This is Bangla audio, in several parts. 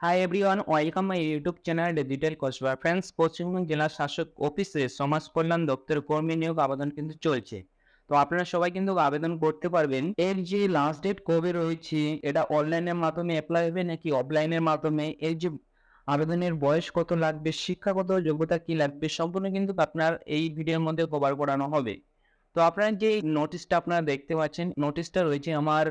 Hi everyone welcome my YouTube channel digital Kasba friends Paschimbanga জেলা শাসক অফিসে সমাজ কল্যাণ দপ্তর কর্মী নিয়োগ আবেদন কিন্তু চলছে। তো আপনারা সবাই কিন্তু আবেদন করতে পারবেন। এর যে লাস্ট ডেট কবে রয়েছে, এটা অনলাইনের মাধ্যমে অ্যাপ্লাই হবে নাকি অফলাইনের মাধ্যমে? এর যে আবেদনের বয়স কত লাগবে, শিক্ষাগত যোগ্যতা কি লাগবে, সম্পূর্ণ কিন্তু আপনার এই ভিডিওর মধ্যে কভার করানো হবে। তো আপনার যে নোটিশটা আপনারা দেখতে পাচ্ছেন নোটিশটা রয়েছে আমার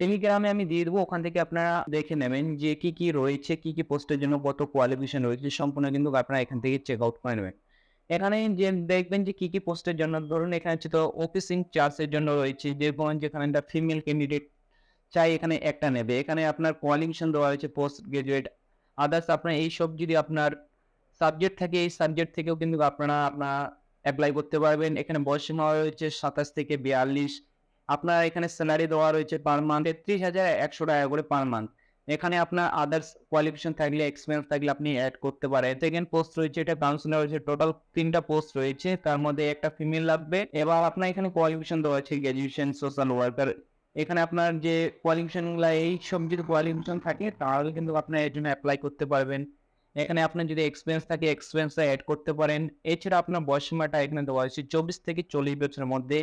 টেলিগ্রামে আমি দিয়ে দেবো, ওখান থেকে আপনারা দেখে নেবেন যে কি কি রয়েছে, কি কি পোস্টের জন্য কত কোয়ালিফিকেশন রয়েছে, সম্পূর্ণ কিন্তু আপনারা এখান থেকে চেক আউট করে নেবেন। এখানে যে দেখবেন যে কি কি পোস্টের জন্য, ধরুন এখানে হচ্ছে তো অফিস ইনচার্জের জন্য রয়েছে, যে কোন যেখানে একটা ফিমেল ক্যান্ডিডেট চাই, এখানে একটা নেবে। এখানে আপনার কোয়ালিফিকেশন দেওয়া হয়েছে পোস্ট গ্রাজুয়েট আদার্স আপনার এইসব যদি আপনার সাবজেক্ট থাকে, এই সাবজেক্ট থেকেও কিন্তু আপনারা, আপনার অ্যাপ্লাই করতে পারবেন। এখানে বয়সীমা রয়েছে সাতাশ থেকে বিয়াল্লিশ। আপনার এখানে স্যালারি দেওয়া রয়েছে পার মান্থ তেত্রিশ হাজার একশো টাকা করে পার মান্থ এখানে আপনার আদার্স কোয়ালিফিকেশন থাকলে এক্সপিরিয়েন্স থাকলে আপনি অ্যাড করতে পারেন। সেকেন্ড পোস্ট রয়েছে, এটা কাউন্সিলর রয়েছে টোটাল তিনটা পোস্ট রয়েছে। তার মধ্যে একটা ফিমেল লাগবে। এবার আপনার এখানে কোয়ালিফিকেশন দেওয়া আছে গ্র্যাজুয়েশন সোশ্যাল ওয়ার্কার এখানে আপনার যে কোয়ালিফিকেশনগুলো এই সব যদি কোয়ালিফিকেশন থাকে, তাহলে কিন্তু আপনার এর জন্য অ্যাপ্লাই করতে পারবেন। এখানে আপনার যদি এক্সপিরিয়েন্স থাকে এক্সপিরিয়েন্সটা অ্যাড করতে পারেন। এছাড়া আপনার বয়সীমাটা এখানে দেওয়া হয়েছে চব্বিশ থেকে চল্লিশ বছরের মধ্যে।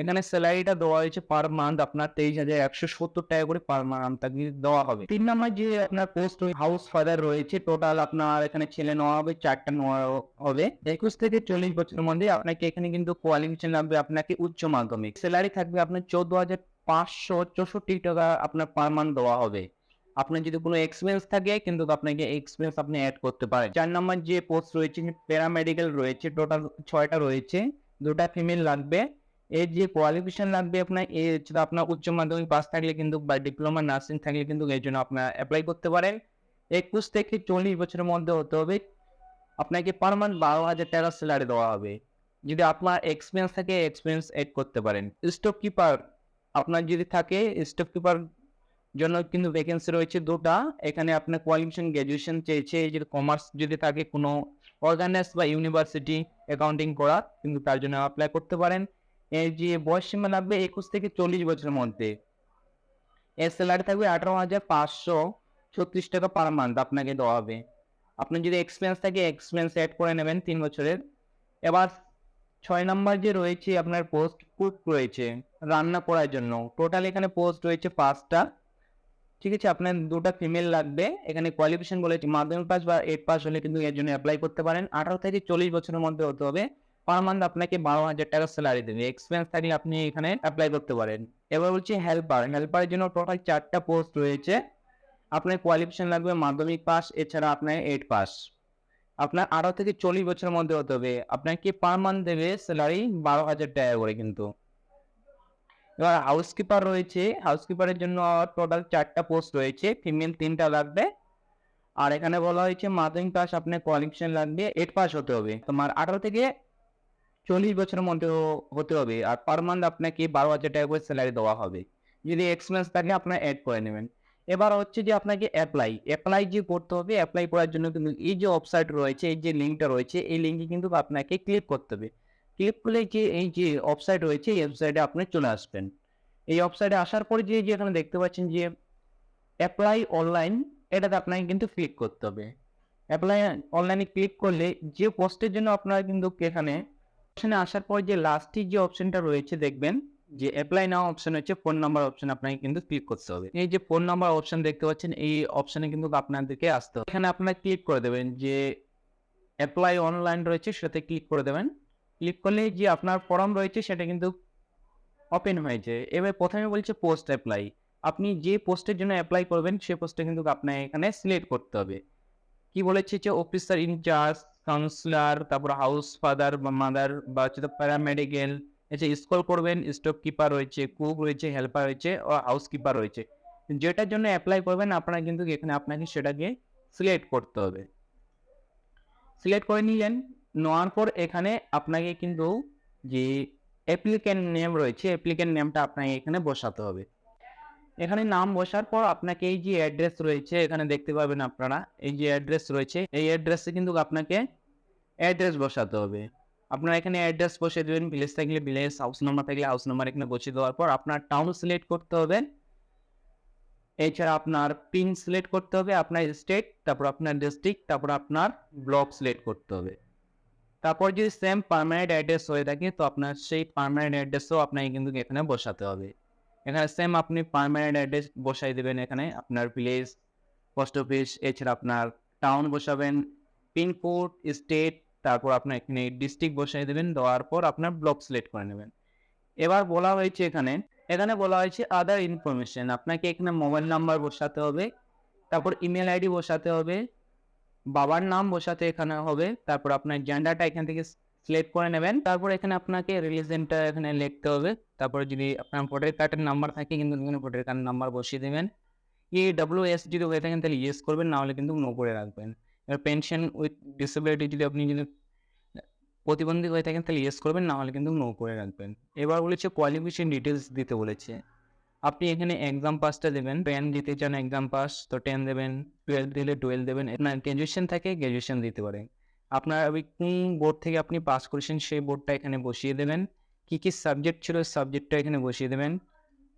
এখানে স্যালারিটা দেওয়া হয়েছে পার মান্থ আপনার তেইশ হাজার একশো সত্তর টাকা করে পার মান্থ দেওয়া হবে। তিন নম্বর যে আপনার পোস্ট হাউস ফাদার রয়েছে টোটাল আপনার এখানে ছেলে নেওয়া হবে, চারটা নেওয়া হবে। একুশ থেকে চল্লিশ বছরের মধ্যে আপনাকে এখানে কিন্তু কোয়ালিফিকেশন লাগবে আপনাকে উচ্চ মাধ্যমিক। স্যালারি থাকবে আপনার চোদ্দ হাজার পাঁচশো চৌষট্টি টাকা আপনার পার মান্থ দেওয়া হবে। আপনার যদি কোনো এক্সপিরিয়েন্স থাকে, কিন্তু আপনাকে এক্সপিরিয়েন্স আপনি অ্যাড করতে পারেন। চার নম্বর যে পোস্ট রয়েছে প্যারামেডিক্যাল রয়েছে টোটাল ছয়টা রয়েছে, দুটা ফিমেল লাগবে। এর যে কোয়ালিফিকেশন লাগবে আপনার, এ হচ্ছে আপনার উচ্চ মাধ্যমিক পাস থাকলে কিন্তু বা ডিপ্লোমা নার্সিং থাকলে কিন্তু এর জন্য আপনার অ্যাপ্লাই করতে পারেন। একুশ থেকে চল্লিশ বছরের মধ্যে হতে হবে। আপনাকে পার মান্থ বারো হাজার টাকা স্যালারি দেওয়া হবে। যদি আপনার এক্সপিরিয়েন্স থাকে এক্সপিরিয়েন্স এড করতে পারেন। স্টক কিপার আপনার যদি থাকে স্টক কিপার জন্য কিন্তু ভ্যাকেন্সি রয়েছে দুটা। এখানে আপনার কোয়ালিফিকেশন গ্র্যাজুয়েশন চেয়েছে। এই যে কমার্স যদি থাকে কোনো অর্গানাইজ বা ইউনিভার্সিটি অ্যাকাউন্টিং করা কিন্তু তার জন্য অ্যাপ্লাই করতে পারেন। যে বয়স সীমা লাগবে একুশ থেকে চল্লিশ বছরের মধ্যে। এর স্যালারি থাকবে আঠারো হাজার পাঁচশো ছত্রিশ টাকা পার মান্থ আপনাকে দেওয়া হবে। আপনি যদি এক্সপিরিয়েন্স থাকে এক্সপিরিয়েন্স অ্যাড করে নেবেন তিন বছরের। এবার ছয় নম্বর যে রয়েছে আপনার পোস্ট কুক রয়েছে, রান্না করার জন্য। টোটাল এখানে পোস্ট রয়েছে পাঁচটা। ঠিক আছে, আপনার দুটা ফিমেল লাগবে। এখানে কোয়ালিফিকেশন বলেছে, মাধ্যমিক পাস বা এইট পাস হলে কিন্তু এর জন্য অ্যাপ্লাই করতে পারেন। আঠারো থেকে চল্লিশ বছরের মধ্যে হতে হবে। পার মান্থ আপনাকে বারো হাজার টাকা স্যালারি দেবে। এক্সপিরিয়েন্স থাকলে আপনি এখানে অ্যাপ্লাই করতে পারেন। এবার বলছি হেল্পার হেল্পারের জন্য টোটাল চারটা পোস্ট রয়েছে। আপনার কোয়ালিফিকেশন লাগবে মাধ্যমিক পাস এছাড়া আপনার এইট পাস আপনার আঠারো থেকে চল্লিশ বছরের মধ্যে হতে হবে। আপনাকে পার মান্থ দেবে স্যালারি বারো হাজার টাকা করে কিন্তু। এবার হাউসকিপার রয়েছে। হাউসকিপারের জন্য টোটাল চারটা পোস্ট রয়েছে। ফিমেল তিনটা লাগবে। আর এখানে বলা হয়েছে মাধ্যমিক পাস আপনার কোয়ালিফিকেশন লাগবে। এইট পাস হতে হবে। তোমার আঠারো থেকে চল্লিশ বছরের মধ্যে হতে হবে। আর পার মান্থ আপনাকে বারো হাজার টাকা করে স্যালারি দেওয়া হবে। যদি এক্সপিরিয়েন্স থাকে, আপনার অ্যাড করে নেবেন। এবার হচ্ছে যে আপনাকে অ্যাপ্লাই অ্যাপ্লাই যে করতে হবে অ্যাপ্লাই করার জন্য কিন্তু এই যে ওয়েবসাইট রয়েছে, এই যে লিঙ্কটা রয়েছে, এই লিঙ্কে কিন্তু আপনাকে ক্লিক করতে হবে। ক্লিক করলে যে এই যে ওয়েবসাইট রয়েছে, এই ওয়েবসাইটে আপনি চলে আসবেন। এই ওয়েবসাইটে আসার পরে যে যে এখানে দেখতে পাচ্ছেন যে অ্যাপ্লাই অনলাইন এটাতে আপনাকে কিন্তু ক্লিক করতে হবে। অ্যাপ্লাই অনলাইনে ক্লিক করলে যে পোস্টের জন্য আপনারা কিন্তু এখানে অপশনে আসার পর যে লাস্টের যে অপশনটা রয়েছে দেখবেন, যে অ্যাপ্লাই নাও অপশন হচ্ছে ফোন নাম্বার অপশন আপনাকে কিন্তু ক্লিক করতে হবে। এই যে ফোন নাম্বার অপশন দেখতে পাচ্ছেন, এই অপশনে কিন্তু আপনাদেরকে আসতে হবে। এখানে আপনারা ক্লিক করে দেবেন, যে অ্যাপ্লাই অনলাইন রয়েছে সেটাতে ক্লিক করে দেবেন। ক্লিক করলে যে আপনার ফর্ম রয়েছে সেটা কিন্তু ওপেন হয়েছে এবার প্রথমে বলছে পোস্ট অ্যাপ্লাই আপনি যে পোস্টের জন্য অ্যাপ্লাই করবেন, সে পোস্টে কিন্তু আপনাকে এখানে সিলেক্ট করতে হবে। কি বলেছে যে অফিসার ইনচার্জ কাউন্সিলর তারপর হাউস ফাদার বা মাদার বা হচ্ছে প্যারামেডিক্যাল এসে স্কল করবেন স্টক কিপার রয়েছে কুক রয়েছে হেল্পার রয়েছে, ও হাউস কিপার রয়েছে। যেটার জন্য অ্যাপ্লাই করবেন, আপনারা কিন্তু এখানে আপনাকে সেটাকে সিলেক্ট করতে হবে। সিলেক্ট করে নিলেন, নেওয়ার পর এখানে আপনাকে কিন্তু যে অ্যাপ্লিক্যান্ট নেম রয়েছে অ্যাপ্লিক্যান্ট নেমটা আপনাকে এখানে বসাতে হবে। এখানে নাম বসার পর আপনাকে এই যে অ্যাড্রেস রয়েছে, এখানে দেখতে পাবেন আপনারা, এই যে অ্যাড্রেস রয়েছে, এই অ্যাড্রেসে কিন্তু আপনাকে অ্যাড্রেস বসাতে হবে। আপনারা এখানে অ্যাড্রেস বসে দেবেন ভিলেজ থাকলে ভিলেজ হাউস নাম্বার থাকলে হাউস নাম্বার এখানে বসিয়ে দেওয়ার পর আপনার টাউন সিলেক্ট করতে হবে। এছাড়া আপনার পিন সিলেক্ট করতে হবে, আপনার স্টেট তারপর আপনার ডিস্ট্রিক্ট তারপর আপনার ব্লক সিলেক্ট করতে হবে। তারপর যদি সেম পার্মানেন্ট অ্যাড্রেস হয়ে থাকে, তো আপনার সেই পার্মানেন্ট অ্যাড্রেসও আপনাকে কিন্তু এখানে বসাতে হবে। এখানে সেম আপনি পার্মানেন্ট অ্যাড্রেস বসাই দেবেন এখানে, আপনার ভিলেজ পোস্ট অফিস এছাড়া আপনার টাউন বসাবেন পিনকোড স্টেট তারপর আপনার এখানে ডিস্ট্রিক্ট বসাই দেবেন, দেওয়ার পর আপনার ব্লক সিলেক্ট করে নেবেন। এবার বলা হয়েছে এখানে এখানে বলা হয়েছে আদার ইনফরমেশন আপনাকে এখানে মোবাইল নাম্বার বসাতে হবে, তারপর ইমেল আইডি বসাতে হবে, বাবার নাম বসাতে এখানে হবে, তারপর আপনার জেন্ডারটা এখান থেকে সিলেক্ট করে নেবেন। তারপর এখানে আপনাকে রিলিজনটা এখানে লিখতে হবে। তারপর যদি আপনার ভোটার কার্ডের নাম্বার থাকে, কিন্তু এখানে ভোটার কার্ড নাম্বার বসিয়ে দেবেন। ই ডাব্লিউ এস যদি হয়ে থাকেন তাহলে ইয়েস করবেন না হলে কিন্তু নো করে রাখবেন। এবার পেনশন উইথ ডিসেবিলিটি যদি আপনি যদি প্রতিবন্ধী হয়ে থাকেন, তাহলে ইয়েস করবেন না হলে কিন্তু নো করে রাখবেন। এবার বলেছে কোয়ালিফিকেশন ডিটেলস দিতে বলেছে। আপনি এখানে এক্সাম পাসটা দেবেন। টেন দিতে চান এক্সাম পাস তো টেন দেবেন টুয়েলভ দিলে টুয়েলভ দেবেন। আপনার গ্র্যাজুয়েশন থাকে গ্র্যাজুয়েশন দিতে পারেন। আপনার ওই কোন বোর্ড থেকে আপনি পাস করেছেন সেই বোর্ডটা এখানে বসিয়ে দেবেন। কী কী সাবজেক্ট ছিল সাবজেক্টটা এখানে বসিয়ে দেবেন।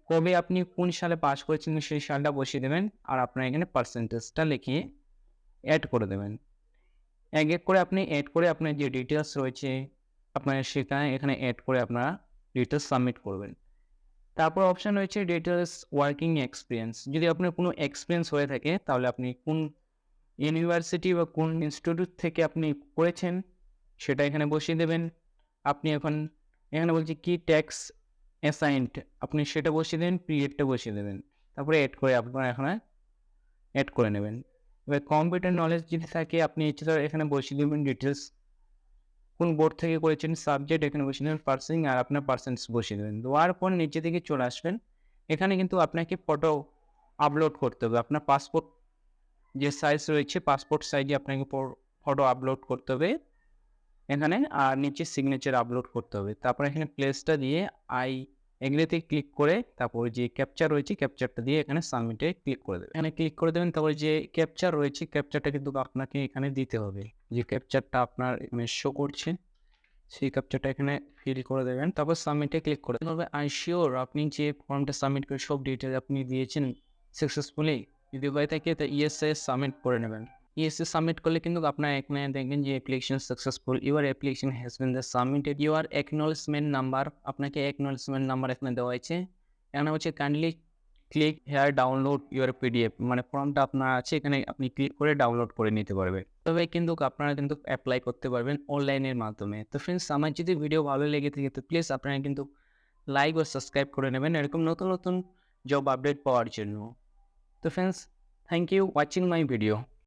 কবে আপনি কোন সালে পাস করেছেন সেই সালটা বসিয়ে দেবেন আর আপনার এখানে পার্সেন্টেজটা লিখিয়ে অ্যাড করে দেবেন। এক এক করে আপনি অ্যাড করে আপনার যে ডিটেলস রয়েছে, আপনার সেখানে এখানে অ্যাড করে আপনারা ডিটেলস সাবমিট করবেন। তারপর অপশান রয়েছে ডিটেলস ওয়ার্কিং এক্সপিরিয়েন্স যদি আপনার কোনো এক্সপিরিয়েন্স হয়ে থাকে, তাহলে আপনি কোন ইউনিভার্সিটি বা কোন ইনস্টিটিউট থেকে আপনি করেছেন সেটা এখানে বসিয়ে দেবেন। আপনি এখন, এখানে বলছি কি ট্যাক্স অ্যাসাইন্ড, আপনি সেটা বসিয়ে দেবেন, পিরিয়ডটা বসিয়ে দেবেন। তারপরে অ্যাড করে আপনারা এখানে অ্যাড করে নেবেন। এবার কম্পিউটার নলেজ যদি থাকে, আপনি এছাড়া এখানে বসিয়ে দেবেন ডিটেলস কোন বোর্ড থেকে করেছেন সাবজেক্ট এখানে বসিয়ে দেবেন পার্সিং আর আপনার পার্সেন্টস বসিয়ে দেবেন। দেওয়ার পর নিচে দিকে চলে আসবেন। এখানে কিন্তু আপনাকে ফটো আপলোড করতে হবে। আপনার পাসপোর্ট যে সাইজ রয়েছে পাসপোর্ট সাইজে আপনাকে ফটো আপলোড করতে হবে। এখানে আর নিচে সিগনেচার আপলোড করতে হবে। তারপর এখানে প্লেসটা দিয়ে আই এগুলিতে ক্লিক করে তারপর যে ক্যাপচার রয়েছে ক্যাপচারটা দিয়ে এখানে সাবমিটে ক্লিক করে দেবেন। এখানে ক্লিক করে দেবেন, তারপর যে ক্যাপচার রয়েছে ক্যাপচারটা কিন্তু আপনাকে এখানে দিতে হবে। যে ক্যাপচারটা আপনার এখানে শো করছে, সেই ক্যাপচারটা এখানে ফিল করে দেবেন। তারপর সাবমিটে ক্লিক করে দেবেন। আই শিওর আপনি যে ফর্মটা সাবমিট করে সব ডিটেল আপনি দিয়েছেন সাকসেসফুলি হয়ে থাকে ইএসএ সাবমিট করে নেবেন। ইএসএ সাবমিট করলে কিন্তু আপনার এখানে দেখবেন যে application successful your application has been the submitted your acknowledgement number আপনাকে অ্যাকনোলেজমেন্ট নাম্বার এখানে দেওয়া হয়েছে। এখানে হচ্ছে kindly click here download your PDF মানে ফর্মটা আপনার আছে, এখানে আপনি ক্লিক করে ডাউনলোড করে নিতে পারবেন তবে কিন্তু আপনারা কিন্তু অ্যাপ্লাই করতে পারবেন অনলাইনের মাধ্যমে। তো ফ্রেন্ডস আমার যদি ভিডিও ভালো লেগে থাকে, তো প্লিজ আপনারা কিন্তু লাইক ও সাবস্ক্রাইব করে নেবেন। এরকম নতুন নতুন জব আপডেট পাওয়ার জন্য। তো friends thank you watching my video